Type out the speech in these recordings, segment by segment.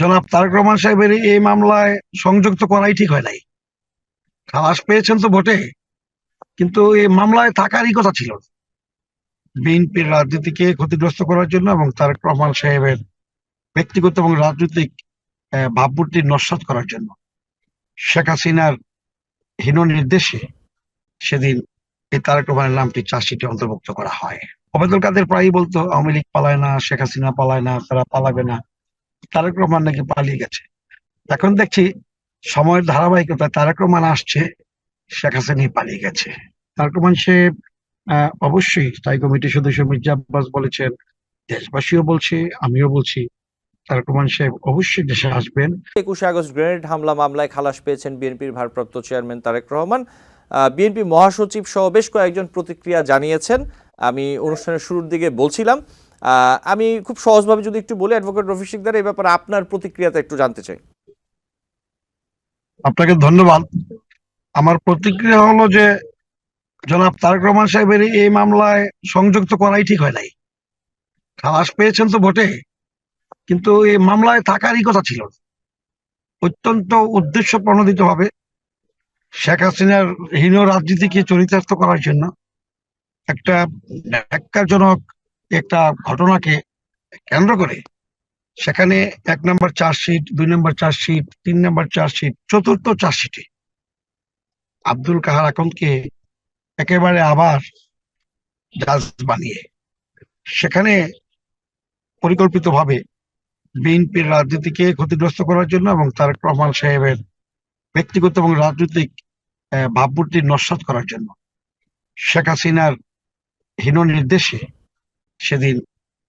জনাব তারেক রহমান সাহেবের এই মামলায় সংযুক্ত করাই ঠিক হয় নাই। খালাস পেয়েছেন তো ভোটে কিন্তু এই মামলায় থাকারই কথা ছিল। বিএনপির রাজনীতিকে ক্ষতিগ্রস্ত করার জন্য এবং তারেক রহমান সাহেবের ব্যক্তিগত এবং রাজনৈতিক ভাবমূর্তি নস্বাত করার জন্য। শেখ হাসিনার হীন নির্দেশে সেদিন এই তারেক রহমানের নামটি চার্জশিটে অন্তর্ভুক্ত করা হয়। ওবায়দুল কাদের প্রায়ই বলতো, আওয়ামী লীগ পালায় না, শেখ হাসিনা পালায় না, তারা পালাবে না। তারেক রহমান নাকি পালিয়ে গেছে। এখন দেখছি সময়ের ধারাবাহিকতায় তারেক রহমান আসছে, শেখ হাসিনাই পালিয়ে গেছে। তারেক রহমান সে অবশ্যই স্থায়ী কমিটির সদস্য মির্জা আব্বাস বলেছেন, দেশবাসীও বলছে, আমিও বলছি, তারেক রহমান সাহেব অবশ্যই দেশে আসবেন। একুশে আগস্ট গ্রেনেড হামলা মামলায় খালাস পেয়েছেন বিএনপির ভারপ্রাপ্ত চেয়ারম্যান তারেক রহমান। বিএনপি মহাসচিব সহ বেশ কয়েকজন প্রতিক্রিয়া জানিয়েছেন। আমি অনুষ্ঠানের শুরুর দিকে বলছিলাম আমি খুব সহজভাবে যদি একটু বলি অ্যাডভোকেট রফিক সিকদার এই ব্যাপারে আপনার প্রতিক্রিয়াটা একটু জানতে চাই। আপনাকে ধন্যবাদ। আমার প্রতিক্রিয়া হলো যে, জনাব তারেক রহমান সাহেবের এই মামলায় সংযুক্ত করাই ঠিক হয় নাই। খালাস পেয়েছেন তো বটে, কিন্তু এই মামলায় থাকারই কথা ছিল। অত্যন্ত উদ্দেশ্য প্রণোদিত ভাবে শেখ হাসিনার হীন রাজনীতিকে চরিতার্থ করার জন্য একটা ন্যাক্কারজনক একটা ঘটনাকে কেন্দ্র করে সেখানে এক নম্বর চার্জশিট, দুই নম্বর চার্জশিট, তিন নম্বর চার্জশিট, চতুর্থ চার্জশিটে আব্দুল কাহার আকন্দকে একেবারে আবার জাজ বানিয়ে সেখানে পরিকল্পিতভাবে বিএনপির রাজনীতিকে ক্ষতিগ্রস্ত করার জন্য এবং তারেক রহমান সাহেবের ব্যক্তিগত এবং রাজনৈতিক ভাবমূর্তি নস্বাত করার জন্য শেখ হাসিনার হীন নির্দেশে সেদিন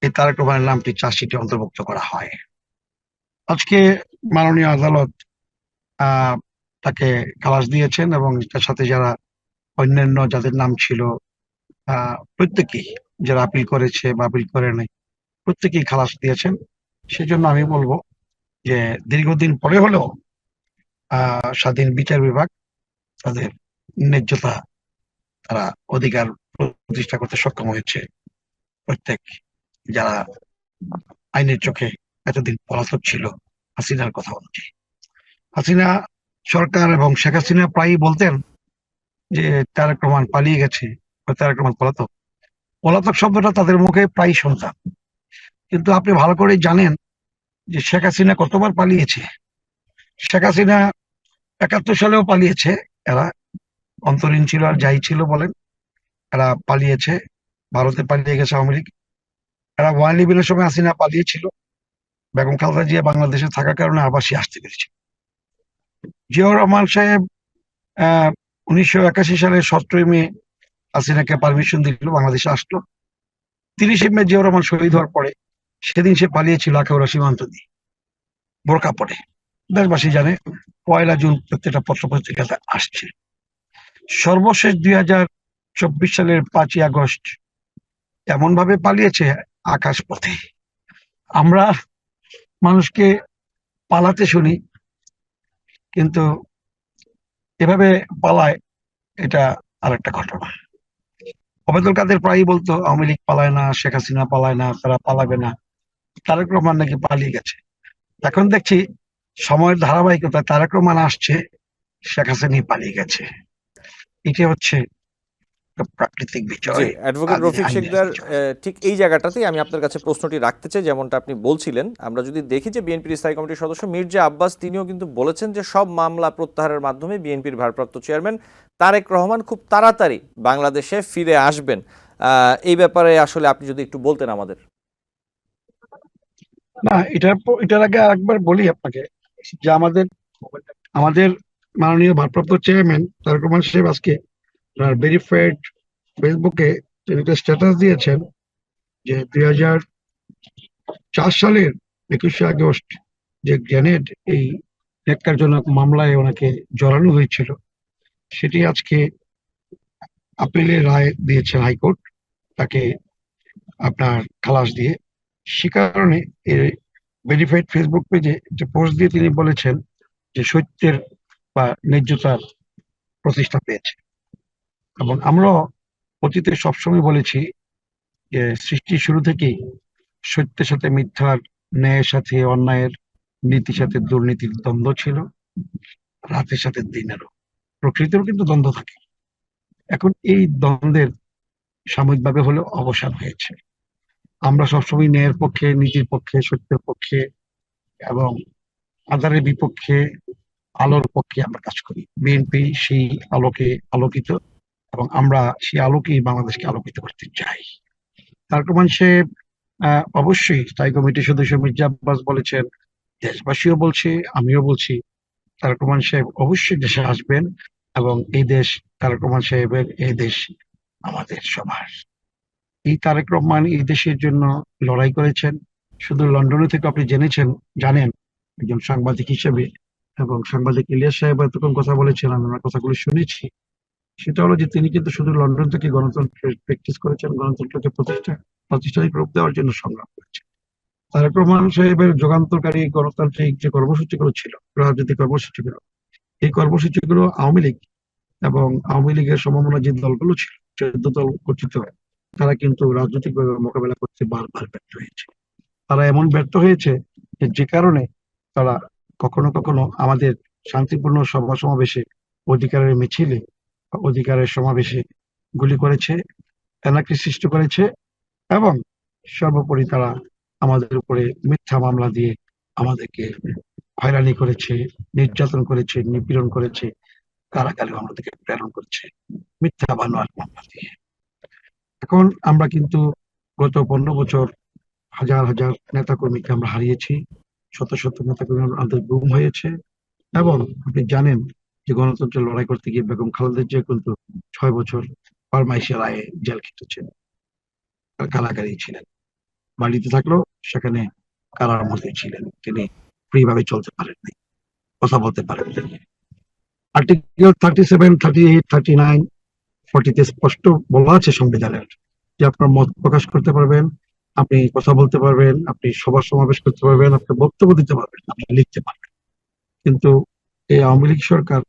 এই তারেক রহমানের নামটি চার্জশিটে অন্তর্ভুক্ত করা হয়। আজকে মাননীয় আদালত তাকে খালাস দিয়েছেন এবং তার সাথে যারা অন্যান্য যাদের নাম ছিল প্রত্যেকেই যারা আপিল করেছে বা আপিল করে নাই, প্রত্যেকেই খালাস দিয়েছেন। সেজন্য আমি বলব যে দীর্ঘদিন পরে হলেও স্বাধীন বিচার বিভাগ তাদের ন্যায্যতা তারা অধিকার প্রতিষ্ঠা করতে সক্ষম হয়েছে। প্রত্যেক যারা আইনের চোখে এতদিন পলাতক ছিল, হাসিনার কথা অনুযায়ী হাসিনা সরকার এবং শেখ হাসিনা প্রায়ই বলতেন যে তারেক রহমান পালিয়ে গেছে বা তারেক রহমান পলাতক। পলাতক শব্দটা তাদের মুখে প্রায় শুনতাম। কিন্তু আপনি ভালো করেই জানেন যে, শেখ হাসিনা কতবার পালিয়েছে। শেখ হাসিনা একাত্তর সালেও পালিয়েছে। এরা অন্তরীণ ছিল আর যাই ছিল বলেন, এরা পালিয়েছে। ভারতে পালিয়ে গেছে আওয়ামী লীগ। এরা ওয়ান ইলেভেনের সময় হাসিনা পালিয়েছিল। বেগম খালেদা জিয়া বাংলাদেশে থাকার কারণে আবার সে আসতে পেরেছে। জিয়াউর রহমান সাহেব উনিশশো একাশি সালের সতেরোই মে হাসিনাকে পারমিশন দিল, বাংলাদেশে আসলো। তিরিশে মে জিয়াউর রহমান শহীদ হওয়ার পরে সেদিন সে পালিয়েছিল আখাউড়া সীমান্ত দিয়ে, বোরকা পরে। দেশবাসী জানে, পয়লা জুন প্রত্যেকটা পত্র পত্রিকাতে আসছে। সর্বশেষ দুই হাজার চব্বিশ সালের পাঁচই আগস্ট এমন ভাবে পালিয়েছে আকাশ পথে আমরা মানুষকে পালাতে শুনি, কিন্তু এভাবে পালায়, এটা আর একটা ঘটনা। ওবায়দুল কাদের প্রায়ই বলতো, আওয়ামী লীগ পালায় না, শেখ হাসিনা পালায় না, তারা পালাবে না। তারেক রহমান নাকি পালিয়ে গেছে। এখন দেখছি, সময়ের ধারাবাহিকতায় তারেক রহমান আসছে, শেখ হাসিনাই পালিয়ে গেছে। এটা হচ্ছে প্রাকৃতিক অ্যাডভোকেট রফিক। আহ, ঠিক এই জায়গাটাতেই আমি আপনার কাছে প্রশ্নটি রাখতে চাই যেমনটা আপনি বলছিলেন। আমরা যদি দেখি যে বিএনপির স্থায়ী কমিটির সদস্য মির্জা আব্বাস তিনিও কিন্তু বলেছেন যে সব মামলা প্রত্যাহারের মাধ্যমে বিএনপির ভারপ্রাপ্ত চেয়ারম্যান তারেক রহমান খুব তাড়াতাড়ি বাংলাদেশে ফিরে আসবেন। আহ, এই ব্যাপারে আসলে আপনি যদি একটু বলতেন আমাদের। না এটার প- এটার আগে আরেকবার বলি আপনাকে যে আমাদের আমাদের মাননীয় ভারপ্রাপ্ত চেয়ারম্যান তারেক রহমান সাহেব আজকে ভেরিফাইড ফেসবুকে তিনি একটা স্ট্যাটাস দিয়েছেন যে দুই হাজার চার সালের একুশে আগস্ট যে গ্রেনেড এই ন্যাক্কারজনক মামলায় ওনাকে জড়ানো হয়েছিল, সেটি আজকে আপিলের রায় দিয়েছেন হাইকোর্ট। তাকে আপনার খালাস দিয়ে সে কারণে এর ভেরিফাইড ফেসবুক পেজে একটা পোস্ট দিয়ে তিনি বলেছেন যে সত্যের বা ন্যায্যতার প্রতিষ্ঠা পেয়েছে। এবং আমরাও অতীতে সবসময় বলেছি যে সৃষ্টির শুরু থেকেই সত্যের সাথে মিথ্যার ন্যায়ের সাথে অন্যায়ের নীতির সাথে দুর্নীতির দ্বন্দ্ব ছিল, রাতের সাথে দিনেরও। প্রকৃতিরও কিন্তু দ্বন্দ্ব থাকে। এখন এই দ্বন্দ্বের সাময়িকভাবে হলেও অবসান হয়েছে। আমরা সবসময় ন্যায়ের পক্ষে, নীতির পক্ষে, সত্যের পক্ষে এবং আধারের বিপক্ষে, আলোর পক্ষে আমরা কাজ করি। বিএনপি সেই আলোকে আলোকিত। এবং আমরা সেই আলোকেই বাংলাদেশকে আলোকিত করতে চাই। তার রহমান সাহেব আহ, অবশ্যই স্থায়ী কমিটির সদস্য মির্জা আব্বাস বলেছেন দেশবাসীও বলছে আমিও বলছি। তারেক রহমান সাহেব অবশ্যই দেশে আসবেন এবং এই দেশ তারেক রহমান সাহেবের এই দেশ আমাদের সবার। এই তারেক রহমান এই দেশের জন্য লড়াই করেছেন। শুধু লন্ডনে থেকে আপনি জেনেছেন জানেন একজন সাংবাদিক হিসেবে এবং সাংবাদিক ইলিয়াস সাহেব এতক্ষণ কথা বলেছেন আমি ওনার কথাগুলো শুনেছি। সেটা হলো যে তিনি কিন্তু শুধু লন্ডন থেকে গণতন্ত্রের প্র্যাকটিস করেছেন, গণতন্ত্রকে প্রতিষ্ঠা, প্রাতিষ্ঠানিক রূপ দেওয়ার জন্য সংগ্রাম করেছেন। তারেক রহমান সাহেবের যুগান্তকারী গণতান্ত্রিক যে কর্মসূচিগুলো ছিল, রাজনৈতিক কর্মসূচিগুলো, এই কর্মসূচিগুলো আওয়ামী লীগ এবং আওয়ামী লীগের সমমনা যে দলগুলো ছিল, চোদ্দ দল গঠিত, তারা কিন্তু রাজনৈতিকভাবে মোকাবেলা করতে বারবার ব্যর্থ হয়েছে। তারা এমন ব্যর্থ হয়েছে যে কারণে তারা কখনো কখনো আমাদের শান্তিপূর্ণ সভা সমাবেশে অধিকারের মিছিলে অধিকারের সমাবেশে গুলি করেছে এলাকি সৃষ্টি করেছে এবং সর্বোপরি তারা আমাদের উপরে মিথ্যা মামলা দিয়ে আমাদেরকে হয়রানি করেছে, নির্যাতন করেছে, নিপীড়ন করেছে কারাগারে আমাদেরকে প্রেরণ করেছে, মিথ্যা বানোয়ার মামলা দিয়ে। এখন আমরা কিন্তু গত পনেরো বছর হাজার হাজার নেতাকর্মীকে আমরা হারিয়েছি, শত শত নেতাকর্মী আমাদের গুম হয়েছে এবং আপনি জানেন যে গণতন্ত্রের লড়াই করতে গিয়ে বেগম খালেদা জিয়া কিন্তু ছয় বছর ফরমাইশের রায়ে জেল খেটেছেন। কারাগারে ছিলেন। বাড়িতে থাকলেও সেখানে কারার মধ্যে ছিলেন। তিনি ফ্রি ভাবে চলতে পারেননি, কথা বলতে পারেননি। Article thirty seven, thirty eight, thirty nine, ফর্টিতে স্পষ্ট বলা আছে সংবিধানের যে আপনার মত প্রকাশ করতে পারবেন, আপনি কথা বলতে পারবেন, আপনি সভা সমাবেশ করতে পারবেন, আপনি বক্তব্য দিতে পারবেন, আপনি লিখতে পারবেন। কিন্তু এই আওয়ামী লীগ সরকার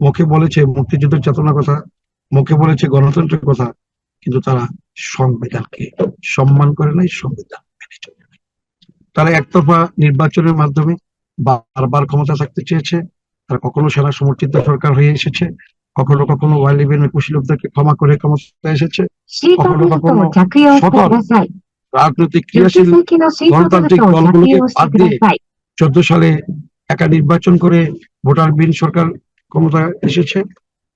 মুখে বলেছে মুক্তিযুদ্ধের চেতনার কথা মুখে বলেছে গণতন্ত্রের কথা কিন্তু তারা সংবিধানকে সম্মান করে নাই সংবিধান মেনে চলে নাই। তারা একতরফা নির্বাচনের মাধ্যমে বারবার ক্ষমতা থাকতে চেয়েছে। তারা কখনো সেনা সমর্থিত সরকার হয়ে এসেছে কখনো কখনো ওয়ালিবেন কুশীলবদেরকে ক্ষমা করে ক্ষমতা এসেছে চোদ্দ সালে একা নির্বাচন করে ভোটারবিহীন সরকার ক্ষমতা এসেছে।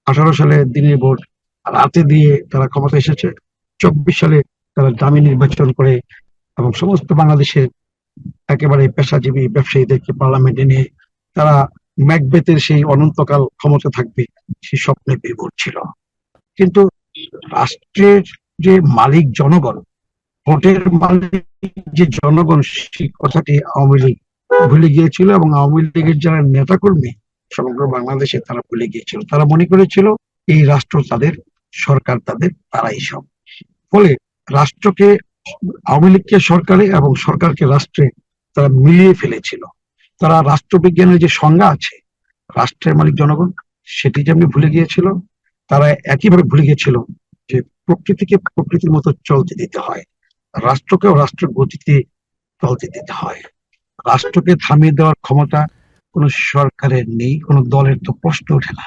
আঠারো সালে দিনের ভোট রাতে দিয়ে তারা ক্ষমতা এসেছে। চব্বিশ সালে তারা দামি নির্বাচন করে এবং সমস্ত বাংলাদেশের একেবারে পেশাজীবী ব্যবসায়ীদেরকে পার্লামেন্টে নিয়ে তারা ম্যাকবেতের সেই অনন্তকাল ক্ষমতা থাকবে, সেই স্বপ্নে বিভোর ছিল। কিন্তু রাষ্ট্রের যে মালিক জনগণ, ভোটের মালিক যে জনগণ, সেই কথাটি আওয়ামী লীগ ভুলে গিয়েছিল এবং আওয়ামী লীগের যারা নেতাকর্মী সমগ্র বাংলাদেশে তারা ভুলে গিয়েছিল। তারা মনে করেছিল, এই রাষ্ট্র তাদের, সরকার তাদের, তারাই সব। ফলে রাষ্ট্রকে, আওয়ামী লীগকে সরকারে এবং সরকারকে রাষ্ট্রে তারা মিলিয়ে ফেলেছিল। তারা রাষ্ট্রবিজ্ঞানের যে সংজ্ঞা আছে, রাষ্ট্রের মালিক জনগণ, সেটি যেমনি ভুলে গিয়েছিল, তারা একইভাবে ভুলে গিয়েছিল যে প্রকৃতিকে প্রকৃতির মতো চলতে দিতে হয়। রাষ্ট্রকেও রাষ্ট্রের গতিতে চলতে দিতে হয়। রাষ্ট্রকে থামিয়ে দেওয়ার ক্ষমতা কোনো সরকারের নেই, কোনো দলের তো প্রশ্ন ওঠে না।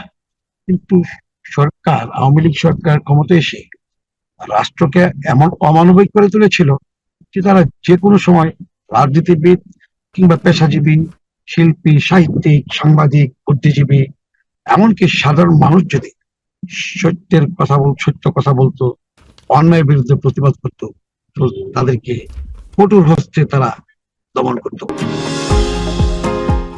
কিন্তু সরকার, আওয়ামী লীগ সরকার ক্ষমতা এসে রাষ্ট্রকে এমন অমানবিক করে তুলেছিল যে তারা যে কোনো সময় রাজনীতিবিদ কিংবা পেশাজীবী, শিল্পী, সাহিত্যিক, সাংবাদিক, বুদ্ধিজীবী, এমনকি সাধারণ মানুষ যদি সত্যের কথা বল, সত্য কথা বলতো, অন্যায়ের বিরুদ্ধে প্রতিবাদ করতো, তাদেরকে কঠোর হস্তে তারা দমন করতো।